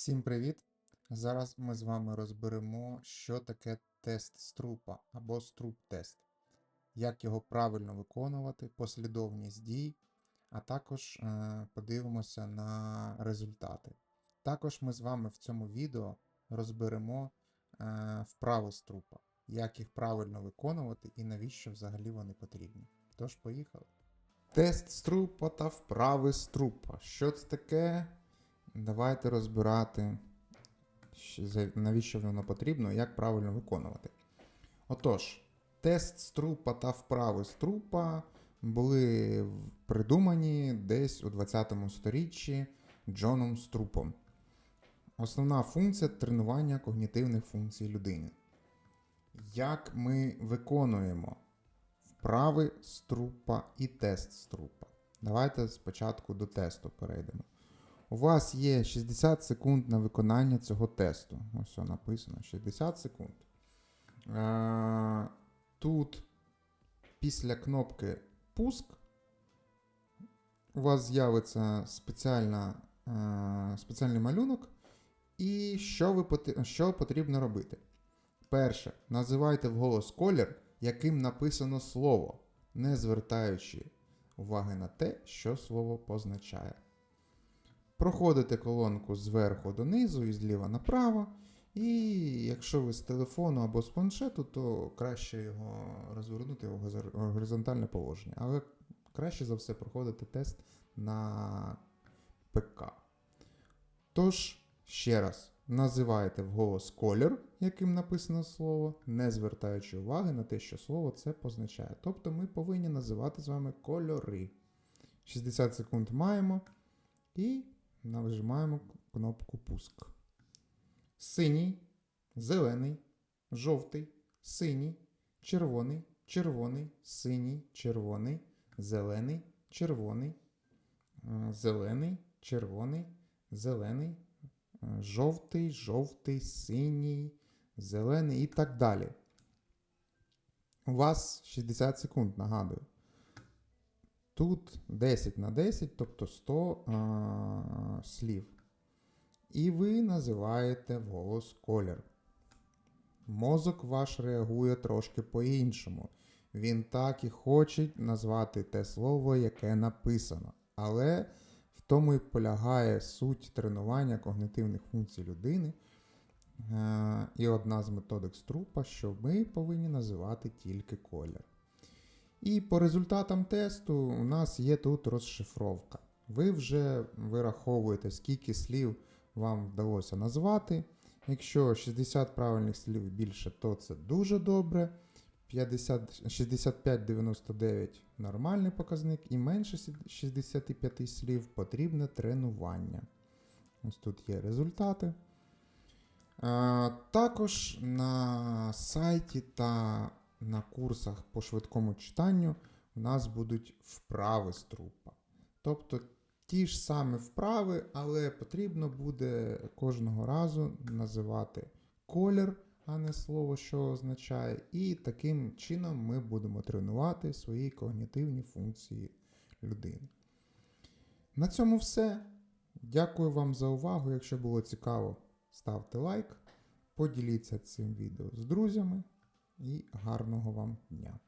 Всім привіт! Зараз ми з вами розберемо, що таке тест струпа або струп-тест, як його правильно виконувати, послідовність дій, а також е, подивимося на результати. Також ми з вами в цьому відео розберемо е, вправи струпа, як їх правильно виконувати і навіщо взагалі вони потрібні. Тож, поїхали. Тест струпа та вправи струпа. Що це таке? Давайте розбирати, навіщо воно потрібно як правильно виконувати. Отож, тест струпа та вправи струпа були придумані десь у 20 сторіччі Джоном Струпом. Основна функція тренування когнітивних функцій людини. Як ми виконуємо вправи струпа і тест струпа? Давайте спочатку до тесту перейдемо. У вас є 60 секунд на виконання цього тесту. Ось все написано: 60 секунд. Е, Тут після кнопки пуск у вас з'явиться спеціальна, е, спеціальний малюнок. І що, ви, що потрібно робити? Перше, називайте вголос колір, яким написано слово, не звертаючи уваги на те, що слово позначає. Проходите колонку зверху донизу і зліва направо. І якщо ви з телефону або з планшету, то краще його розвернути в горизонтальне положення. Але краще за все проходити тест на ПК. Тож, ще раз, називайте вголос колір, яким написано слово, не звертаючи уваги на те, що слово це позначає. Тобто ми повинні називати з вами кольори. 60 секунд маємо. І нажимаємо кнопку пуск. Синій, зелений, жовтий, синій, червоний, червоний, синій, червоний, зелений, червоний, зелений, червоний, зелений, е, жовтий, жовтий, синій, зелений і так далі. У вас 60 секунд, нагадую. Тут 10 на 10, тобто 100 а, слів. І ви називаєте вголос колір. Мозок ваш реагує трошки по-іншому. Він так і хоче назвати те слово, яке написано. Але в тому і полягає суть тренування когнитивних функцій людини. Е, І одна з методик струпа, що ми повинні називати тільки колір. І по результатам тесту у нас є тут розшифровка. Ви вже вираховуєте, скільки слів вам вдалося назвати. Якщо 60 правильних слів більше, то це дуже добре. 50, 65-99 нормальний показник, і менше 65 слів потрібне тренування. Ось тут є результати. Також на сайті та на курсах по швидкому читанню у нас будуть вправи з трупа. Тобто ті ж самі вправи, але потрібно буде кожного разу називати колір, а не слово, що означає. І таким чином ми будемо тренувати свої когнітивні функції людини. На цьому все. Дякую вам за увагу. Якщо було цікаво, ставте лайк, поділіться цим відео з друзями і гарного вам дня!